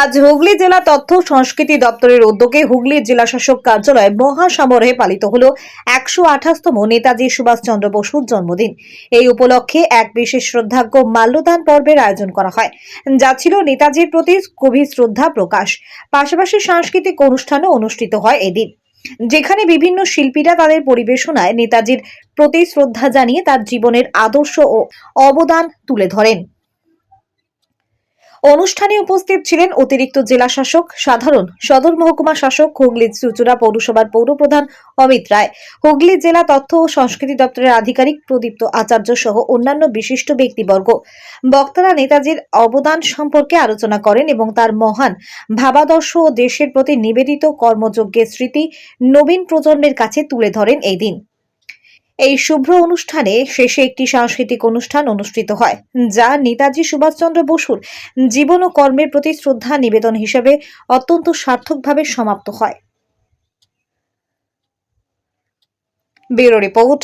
আজ হুগলি জেলা তথ্য সংস্কৃতি দপ্তরের উদ্যোগে হুগলি জেলা শাসক কার্যালয়ে মহাসমারোহে পালিত হল একশো আঠাশতম নেতাজি সুভাষচন্দ্র বসুর জন্মদিন। এই উপলক্ষে এক বিশেষ শ্রদ্ধাজ্ঞ মাল্যদান পর্বের আয়োজন করা হয়, যা ছিল নেতাজির প্রতি গভীর শ্রদ্ধা প্রকাশ। পাশাপাশি সাংস্কৃতিক অনুষ্ঠানও অনুষ্ঠিত হয় এদিন। যেখানে বিভিন্ন শিল্পীরা তাদের পরিবেশনায় নেতাজির প্রতি শ্রদ্ধা জানিয়ে তার জীবনের আদর্শ ও অবদান তুলে ধরেন। অনুষ্ঠানে উপস্থিত ছিলেন অতিরিক্ত জেলা শাসক, সাধারণ সদর মহকুমা শাসক হুগলি চুচুড়া পৌরসভার পৌরপ্রধান অমিত রায়, হুগলি জেলা তথ্য ও সংস্কৃতি দপ্তরের আধিকারিক প্রদীপ্ত আচার্য সহ অন্যান্য বিশিষ্ট ব্যক্তিবর্গ। বক্তারা নেতাজির অবদান সম্পর্কে আলোচনা করেন এবং তার মহান ভাবাদর্শ ও দেশের প্রতি নিবেদিত কর্মযজ্ঞের স্মৃতি নবীন প্রজন্মের কাছে তুলে ধরেন এই দিন। এই শুভ্র অনুষ্ঠানে শেষে একটি সাংস্কৃতিক অনুষ্ঠান অনুষ্ঠিত হয়, যা নেতাজি সুভাষচন্দ্র বসুর জীবন ও কর্মের প্রতি শ্রদ্ধা নিবেদন হিসেবে অত্যন্ত সার্থকভাবে সমাপ্ত হয়। ব্যুরো রিপোর্ট,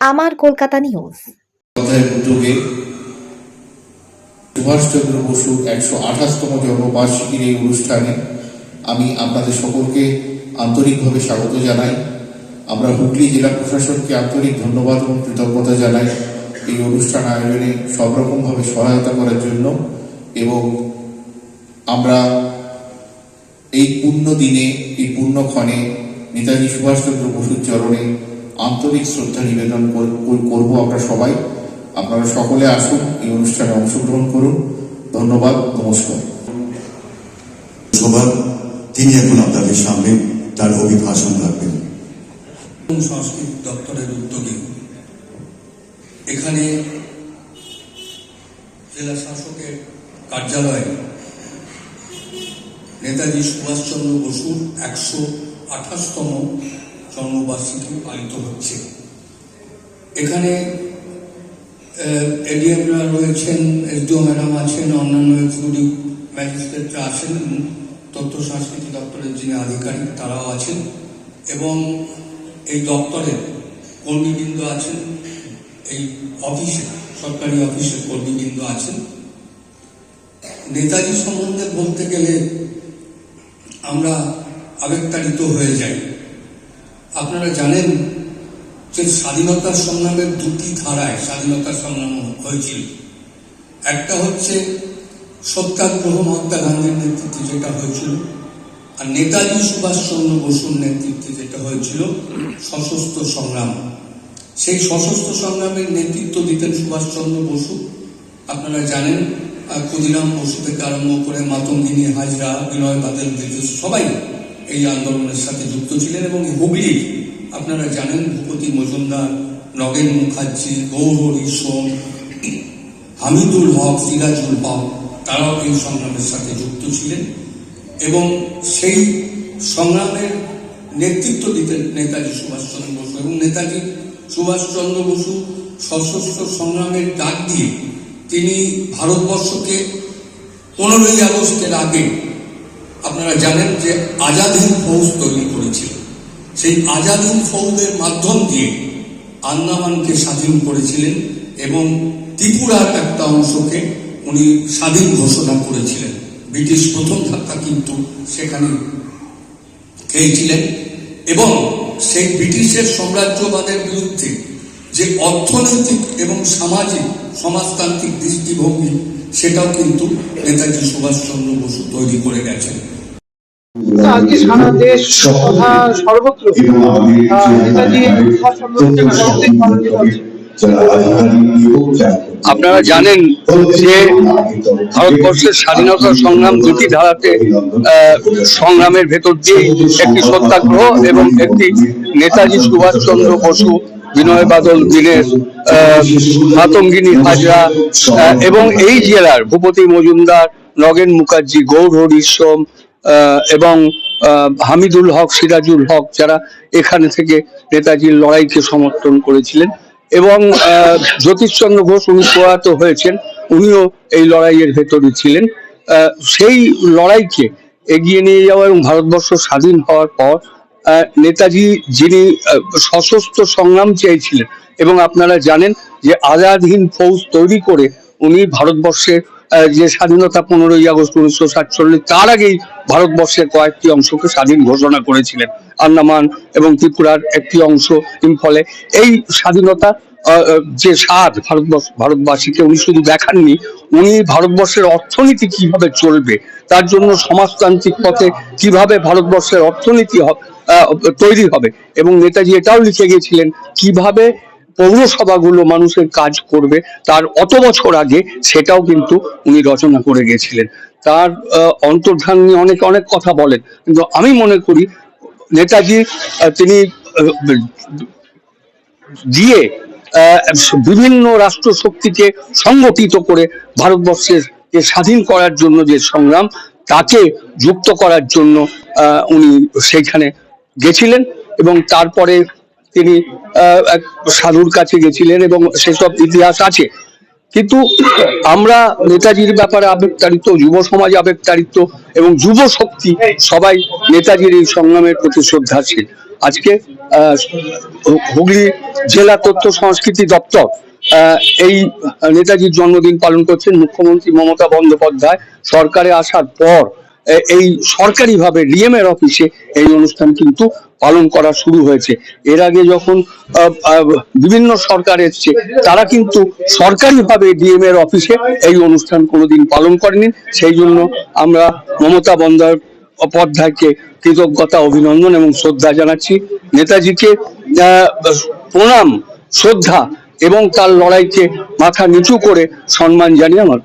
আমার কলকাতা নিউজ। সুভাষচন্দ্র বসু একশো আঠাশতম জন্মবার্ষিকীর এই অনুষ্ঠানে আমি আপনাদের সকলকে আন্তরিকভাবে স্বাগত জানাই। আমরা হুগলি জেলা প্রশাসনকে আন্তরিক ধন্যবাদ এবং কৃতজ্ঞতা জানাই এই অনুষ্ঠান আয়োজনে সব রকমভাবে সহায়তা করার জন্য এবং আমরা এই পূর্ণ দিনে, এই পুণ্যক্ষণে নেতাজি সুভাষচন্দ্র বসুর চরণে আন্তরিক শ্রদ্ধা নিবেদন কর- কর- করব আমরা সবাই। আপনারা সকলে আসুন, এই অনুষ্ঠানে অংশগ্রহণ করুন। ধন্যবাদ, নমস্কার। তিনি এখন আপনাদের সামনে তার অভিভাষণ রাখবেন। সংস্কৃতি দপ্তরের উদ্যোগে। এখানে জেলা শাসকের কার্যালয়ে, নেতাজি সুভাষচন্দ্র বসুর একশো আঠাশতম জন্মবার্ষিকী পালিত হচ্ছে। এখানে এডিএমরা রয়েছেন, এসডিও ম্যাডাম আছেন, অন্যান্য এক্সিকিউটিভ ম্যাজিস্ট্রেটরা আছেন তথ্য সংস্কৃতি দপ্তরের যিনি আধিকারিক, তারাও আছেন। এবং এই দপ্তরের কর্মীবৃন্দ আছেন, এই অফিসে, সরকারি অফিসের কর্মীবৃন্দ আছেন। নেতাজি সম্বন্ধে বলতে গেলে আমরা আবেগতাড়িত হয়ে যাই। আপনারা জানেন যে স্বাধীনতার সংগ্রামের দুটি ধারায় স্বাধীনতার সংগ্রাম হয়েছিল। একটা হচ্ছে সত্যাগ্রহ মহাত্মা গান্ধীর নেতৃত্বে যেটা হয়েছিল আর নেতাজি সুভাষচন্দ্র বসুর নেতৃত্বে যেটা হয়েছিল সশস্ত্র সংগ্রাম। সেই সশস্ত্র সংগ্রামের নেতৃত্ব দিতেন সুভাষচন্দ্র বসু। আপনারা জানেন ক্ষুদিরাম বসু থেকে আরম্ভ করে মাতঙ্গিনী, হাজরা বিনয় বাদল ব্রিটিশ সবাই এই আন্দোলনের সাথে যুক্ত ছিলেন এবং হুগলি, আপনারা জানেন, ভূপতি মজুমদার, নগেন মুখার্জি গৌরী সোম হামিদুল হক, সিরাজুল হক, তারাও এই সংগ্রামের সাথে যুক্ত ছিলেন। এবং সেই সংগ্রামের নেতৃত্ব দিতেন নেতাজি সুভাষচন্দ্র বসু এবং নেতাজি সুভাষচন্দ্র বসু সশস্ত্র সংগ্রামের ডাক দিয়ে তিনি ভারতবর্ষকে পনেরোই আগস্টের আগে, আপনারা জানেন যে আজাদ হিন্দ ফৌজ তৈরি করেছিল। সেই আজাদ হিন্দ ফৌজের মাধ্যম দিয়ে আন্দামানকে স্বাধীন করেছিলেন এবং ত্রিপুরার একটা অংশকে উনি স্বাধীন ঘোষণা করেছিলেন। ব্রিটিশ প্রথম ধাক্কা কিন্তু সেখানে খেয়েছিলেন। এবং সেই ব্রিটিশের সাম্রাজ্যবাদের বিরুদ্ধে যে অর্থনৈতিক এবং সামাজিক সমাজতান্ত্রিক দৃষ্টিভঙ্গি সেটাও কিন্তু নেতাজি সুভাষচন্দ্র বসু তৈরি করে গেছেন। আজকে সারা দেশ তথা সর্বত্র। নেতাজি সুভাষচন্দ্র আপনারা জানেন যে ভারতবর্ষের স্বাধীনতা সংগ্রাম দুটি ধারাতে সংগ্রামের ভেতর দিয়ে একটি সত্যাগ্রহ এবং একটি নেতাজি সুভাষচন্দ্র বসু, বিনয় বাদল, দীনেশ মাতঙ্গিনী হাজরা এবং এই জেলার ভূপতি মজুমদার, নগেন মুখার্জি, গৌর হরিশ্রম এবং হামিদুল হক, সিরাজুল হক যারা এখানে থেকে নেতাজির লড়াইকে সমর্থন করেছিলেন। এবং জ্যোতিষচন্দ্র ঘোষ উনি প্রয়াত হয়েছেন, উনিও এই লড়াইয়ের ভেতরে ছিলেন। সেই লড়াইকে এগিয়ে নিয়ে যাওয়া এবং ভারতবর্ষ স্বাধীন হওয়ার পর নেতাজি যিনি সশস্ত্র সংগ্রাম চেয়েছিলেন এবং আপনারা জানেন যে আজাদহীন ফৌজ তৈরি করে উনি ভারতবর্ষের যে স্বাধীনতা পনেরোই আগস্ট উনিশশো সাতচল্লিশ, তার আগেই ভারতবর্ষের কয়েকটি অংশকে স্বাধীন ঘোষণা করেছিলেন। আন্দামান এবং ত্রিপুরার একটি অংশ ইম্ফলে এই স্বাধীনতা যে স্বাদ ভারতবর্ষ, ভারতবাসীকে উনি শুধু দেখাননি, উনি ভারতবর্ষের অর্থনীতি কীভাবে চলবে, তার জন্য সমাজতান্ত্রিক পথে কীভাবে ভারতবর্ষের অর্থনীতি তৈরি হবে এবং নেতাজি এটাও লিখে গিয়েছিলেন, কীভাবে পৌরসভাগুলো মানুষের কাজ করবে, তার অত বছর আগে সেটাও কিন্তু উনি রচনা করে গেছিলেন। তার অন্তর্ধান নিয়ে অনেক অনেক কথা বলেন, কিন্তু আমি মনে করি নেতাজি তিনি দিয়ে বিভিন্ন রাষ্ট্র শক্তিকে সংগঠিত করে ভারতবর্ষের যে স্বাধীন করার জন্য যে সংগ্রাম, তাকে যুক্ত করার জন্য উনি সেইখানে গেছিলেন এবং তারপরে তিনি এক সাধুর কাছে গেছিলেন এবং সেসব ইতিহাস আছে। কিন্তু আমরা নেতাজির ব্যাপারে আবেগতাড়িত, যুব সমাজ আবেগতাড়িত এবং যুব শক্তি সবাই নেতাজির এই সংগ্রামের প্রতি শ্রদ্ধাশীল। আজকে হুগলি জেলা তথ্য সংস্কৃতি দপ্তর এই নেতাজির জন্মদিন পালন করছেন মুখ্যমন্ত্রী মমতা বন্দ্যোপাধ্যায়। সরকারে আসার পর এই সরকারিভাবে ডিএম এর অফিসে এই অনুষ্ঠান কিন্তু পালন করা শুরু হয়েছে। এর আগে যখন বিভিন্ন সরকার এসছে, তারা কিন্তু সরকারিভাবে ডিএম এর অফিসে এই অনুষ্ঠান কোনোদিন পালন করেনি। সেই জন্য আমরা মমতা বন্দ্যোপাধ্যায়কে কৃতজ্ঞতা, অভিনন্দন এবং শ্রদ্ধা জানাচ্ছি। নেতাজিকে প্রণাম, শ্রদ্ধা এবং তার লড়াইকে মাথা নিচু করে সম্মান জানিয়ে আমার